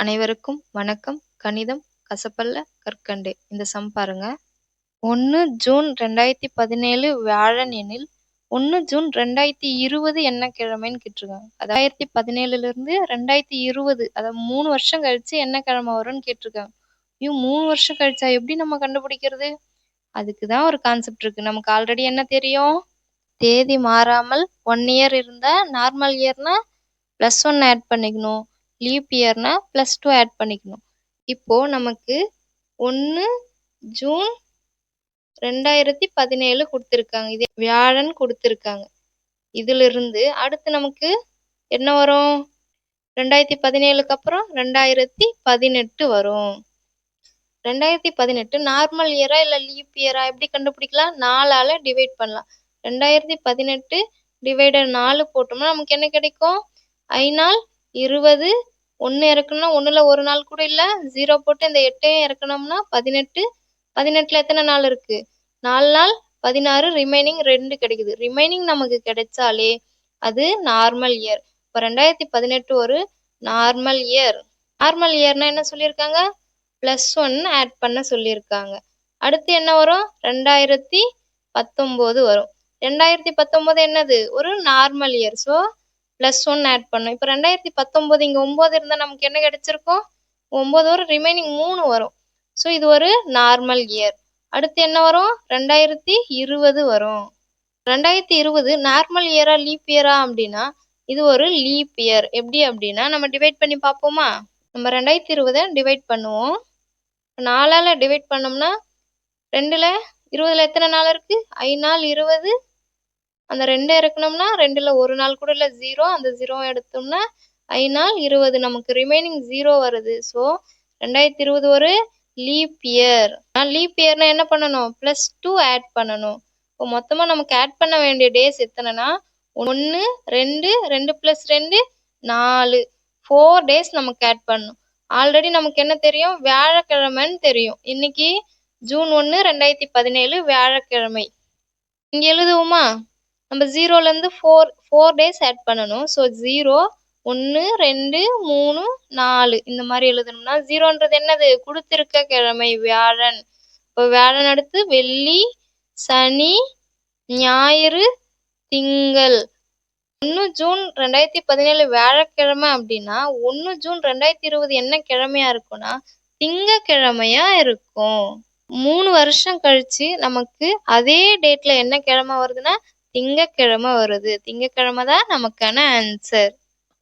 அனைவருக்கும் வணக்கம். கணிதம் கசப்பல்ல கற்கண்டு. இந்த சம் பாருங்க. ஒன்று ஜூன் ரெண்டாயிரத்தி பதினேழு வியாழன் எனில் ஒன்று ஜூன் ரெண்டாயிரத்தி இருபது என்ன கிழமைன்னு கேட்டிருக்காங்க. ரெண்டாயிரத்தி பதினேழுலேருந்து ரெண்டாயிரத்தி இருபது அதாவது மூணு வருஷம் கழிச்சு என்ன கிழமை வரும்னு கேட்டிருக்காங்க. ஐயோ மூணு வருஷம் கழிச்சா எப்படி நம்ம கண்டுபிடிக்கிறது? அதுக்கு தான் ஒரு கான்செப்ட் இருக்கு. நமக்கு ஆல்ரெடி என்ன தெரியும்? தேதி மாறாமல் ஒன் இயர் இருந்தால் நார்மல் இயர்னா ப்ளஸ் ஒன் ஆட் பண்ணிக்கணும். லீப் இயர்னா ப்ளஸ் டூ ஆட் பண்ணிக்கணும். இப்போ நமக்கு ஒன்று ஜூன் ரெண்டாயிரத்தி பதினேழு கொடுத்துருக்காங்க. இதே வியாழன் கொடுத்துருக்காங்க. இதிலிருந்து அடுத்து நமக்கு என்ன வரும்? ரெண்டாயிரத்தி பதினேழுக்கு அப்புறம் ரெண்டாயிரத்தி பதினெட்டு வரும். ரெண்டாயிரத்தி பதினெட்டு நார்மல் இயரா இல்லை லீப் இயரா எப்படி கண்டுபிடிக்கலாம்? நாலால் டிவைட் பண்ணலாம். ரெண்டாயிரத்தி பதினெட்டு டிவைடர் நாலு போட்டோம்னா நமக்கு என்ன கிடைக்கும்? ஐநாள் இருபது ஒன்று இறக்கணும்னா ஒன்றில் ஒரு நாள் கூட இல்லை. ஜீரோ போட்டு இந்த எட்டையும் இறக்கணும்னா பதினெட்டு. பதினெட்டில் எத்தனை நாள் இருக்குது நாலு நாள் பதினாறு ரிமைனிங் ரெண்டு கிடைக்குது. ரிமைனிங் நமக்கு கிடைச்சாலே அது நார்மல் இயர் இப்போ ரெண்டாயிரத்தி பதினெட்டு ஒரு நார்மல் இயர் நார்மல் இயர்னால் என்ன சொல்லியிருக்காங்க? ப்ளஸ் ஒன் ஆட் பண்ண சொல்லியிருக்காங்க. அடுத்து என்ன வரும்? ரெண்டாயிரத்தி பத்தொம்போது வரும். ரெண்டாயிரத்தி பத்தொம்போது என்னது? ஒரு normal year so plus one add பண்ணும். இப்போ ரெண்டாயிரத்தி பத்தொம்போது இங்கே ஒம்பது இருந்தால் நமக்கு என்ன கிடைச்சிருக்கும்? ஒம்பது வரும் ரிமைனிங் மூணு வரும். ஸோ இது ஒரு நார்மல் இயர் அடுத்து என்ன வரும்? ரெண்டாயிரத்தி இருபது வரும். ரெண்டாயிரத்தி இருபது நார்மல் இயரா லீப் இயரா அப்படின்னா இது ஒரு லீப் இயர் எப்படி அப்படின்னா நம்ம டிவைட் பண்ணி பார்ப்போமா? நம்ம ரெண்டாயிரத்தி இருபதை டிவைட் பண்ணுவோம். நாலால் டிவைட் பண்ணோம்னா ரெண்டில் இருபதில் எத்தனை நாள் இருக்குது ஐ நாள் இருபது அந்த ரெண்டு இறக்கணும்னா ரெண்டில் ஒரு நாள் கூட இல்லை ஜீரோ அந்த ஜீரோ எடுத்தோம்னா ஐநாள் இருபது. நமக்கு ரிமைனிங் ஜீரோ வருது. ஸோ ரெண்டாயிரத்தி இருபது ஒரு லீப் இயர் லீப் இயர்னா என்ன பண்ணணும்? ப்ளஸ் டூ ஆட் பண்ணணும். இப்போ மொத்தமாக நமக்கு ஆட் பண்ண வேண்டிய டேஸ் எத்தனைனா ஒன்று ரெண்டு ரெண்டு ப்ளஸ் ரெண்டு நாலு. ஃபோர் டேஸ் நமக்கு ஆட் பண்ணணும். ஆல்ரெடி நமக்கு என்ன தெரியும்? வியாழக்கிழமைன்னு தெரியும். இன்னைக்கு ஜூன் ஒன்று ரெண்டாயிரத்தி பதினேழு வியாழக்கிழமை. இங்கே எழுதுவோமா? நம்ம ஜீரோலேருந்து ஃபோர் ஃபோர் டேஸ் ஆட் பண்ணணும். ஸோ ஜீரோ ஒன்று ரெண்டு மூணு நாலு. இந்த மாதிரி எழுதணும்னா ஜீரோன்றது என்னது? கொடுத்துருக்க கிழமை வியாழன். இப்போ வியாழன் அடுத்து வெள்ளி சனி ஞாயிறு திங்கள். ஒன்று ஜூன் ரெண்டாயிரத்தி பதினேழு வியாழக்கிழமை அப்படின்னா ஒன்று ஜூன் ரெண்டாயிரத்தி இருபது என்ன கிழமையா இருக்கும்னா திங்கக்கிழமையா இருக்கும். மூணு வருஷம் கழிச்சு நமக்கு அதே டேட்ல என்ன கிழமை வருதுன்னா திங்கக்கிழமை வருது. திங்கக்கிழமை தான் நமக்கான ஆன்சர்